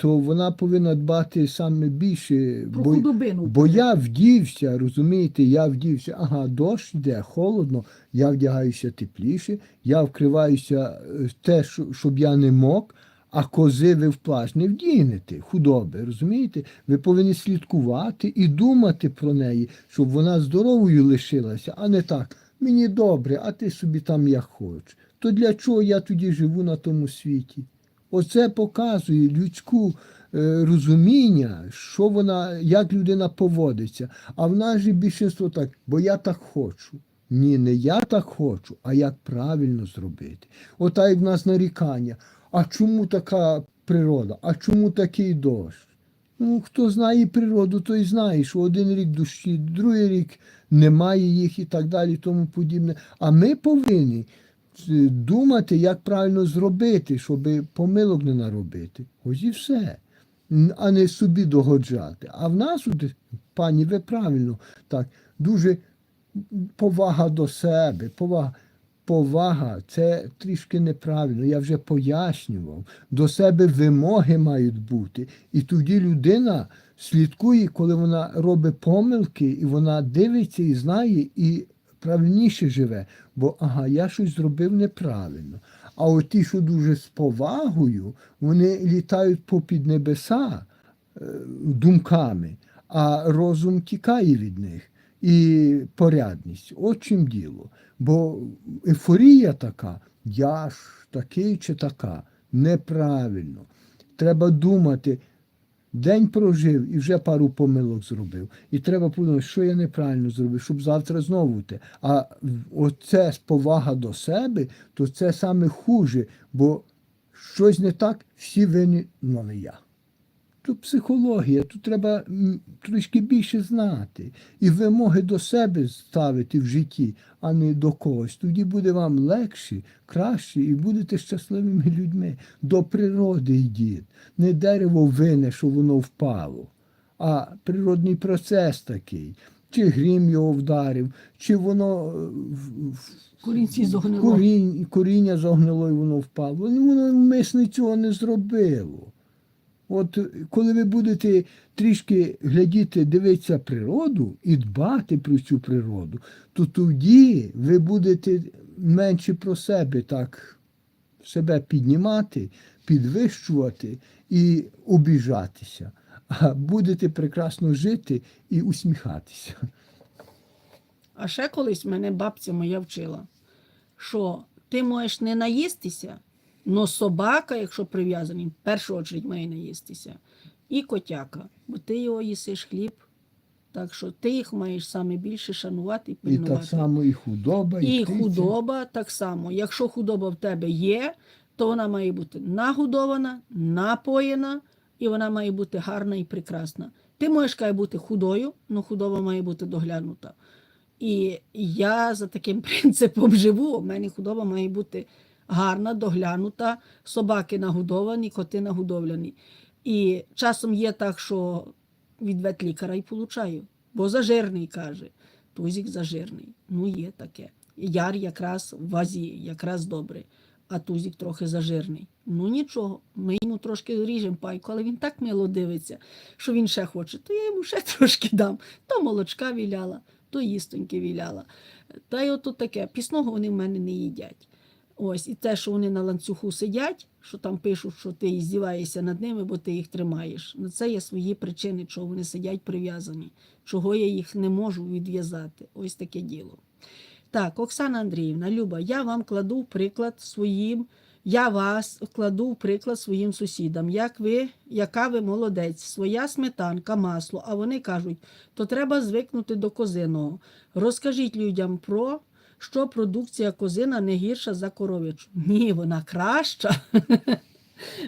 то вона повинна дбати саме більше. Про бо, худобину. бо я вдівся, розумієте, я вдівся, ага, дощ йде, холодно, я вдягаюся тепліше, я вкриваюся е, те, щоб я не мок, а кози ви в плащ не вдінете, худоби, розумієте? Ви повинні слідкувати і думати про неї, щоб вона здоровою лишилася, а не так. Мені добре, а ти собі там як хочеш. То для чого я тоді живу на тому світі? Оце показує людську е, розуміння, що вона, як людина поводиться. А в нас же більшинство так, бо я так хочу. Ні, не я так хочу, а як правильно зробити. Ота як в нас нарікання. А чому така природа? А чому такий дощ? Ну, хто знає природу, той знає, що один рік дощі, другий рік немає їх і так далі, тому подібне. А ми повинні думати, як правильно зробити, щоб помилок не наробити. Ось і все. А не собі догоджати. А в нас, пані, ви правильно так, дуже повага до себе, повага. Повага це трішки неправильно. Я вже пояснював. До себе вимоги мають бути. І тоді людина слідкує, коли вона робить помилки, і вона дивиться і знає, і правильніше живе. Бо ага, я щось зробив неправильно. А от ті, що дуже з повагою, вони літають попід небеса е, думками, а розум тікає від них і порядність. От чим діло. Бо ейфорія така, я ж такий чи така, неправильно. Треба думати, день прожив і вже пару помилок зробив. І треба подумати, що я неправильно зробив, щоб завтра знову те. А оце повага до себе, то це саме хуже, бо щось не так, всі винні, але не я. Тут психологія, тут треба трішки більше знати і вимоги до себе ставити в житті, а не до когось. Тоді буде вам легше, краще і будете щасливими людьми. До природи йдіть. Не дерево вине, що воно впало, а природний процес такий. Чи грім його вдарив, чи воно е, Корінці зогнило. корінь, коріння загнило і воно впало. Воно мисне цього не зробило. От е, коли ви будете трішки глядіти, дивитися природу і дбати про цю природу, то тоді ви будете менше про себе так себе піднімати, підвищувати і обіжатися, а будете прекрасно жити і усміхатися. А ще колись мене бабця моя вчила, що ти можеш не наїстися, але собака, якщо прив'язаний, в першу чергу має наїстися. І котяка, бо ти його їсиш хліб. Так що ти їх маєш саме більше шанувати і І пильнувати. так само і худоба, і, І худоба так само. Якщо худоба в тебе є, то вона має бути нагодована, напоєна, і вона має бути гарна і прекрасна. Ти можеш кай, бути худою, але худоба має бути доглянута. І я за таким принципом живу. У мене худоба має бути гарна, доглянута, собаки нагодовані, коти нагодовляні. І часом є так, що від ветлікаря й получаю, бо зажирний каже. Тузік зажирний. Ну, є таке. Яр якраз в вазі, якраз добре, а тузік трохи зажирний. Ну нічого, ми йому трошки ріжемо пайку, але він так мило дивиться, що він ще хоче, то я йому ще трошки дам. То молочка віляла, то їстоньки віляла. Та й ото таке. Пісного вони в мене не їдять. Ось, і те, що вони на ланцюгу сидять, що там пишуть, що ти іздіваєшся над ними, бо ти їх тримаєш. На це є свої причини, чого вони сидять прив'язані, чого я їх не можу відв'язати. Ось таке діло. Так, Оксана Андріївна, Люба, я вам кладу приклад своїм, я вас кладу в приклад своїм сусідам. Як ви, яка ви молодець, своя сметанка, масло, а вони кажуть, то треба звикнути до козиного. Розкажіть людям про що продукція козина не гірша за коров'ячу. Ні, вона краща.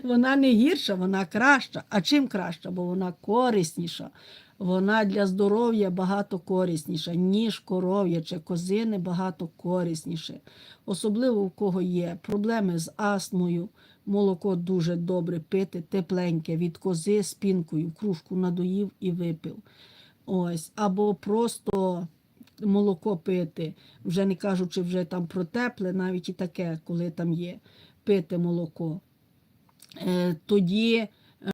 Вона не гірша, вона краща. А чим краща? Бо вона корисніша. Вона для здоров'я багато корисніша, ніж коров'яче, козини багато корисніше. Особливо у кого є проблеми з астмою. Молоко дуже добре пити, тепленьке від кози з кружку надоїв і випив. Ось, або просто молоко пити, вже не кажучи вже там про тепле, навіть і таке, коли там є, пити молоко. Е, тоді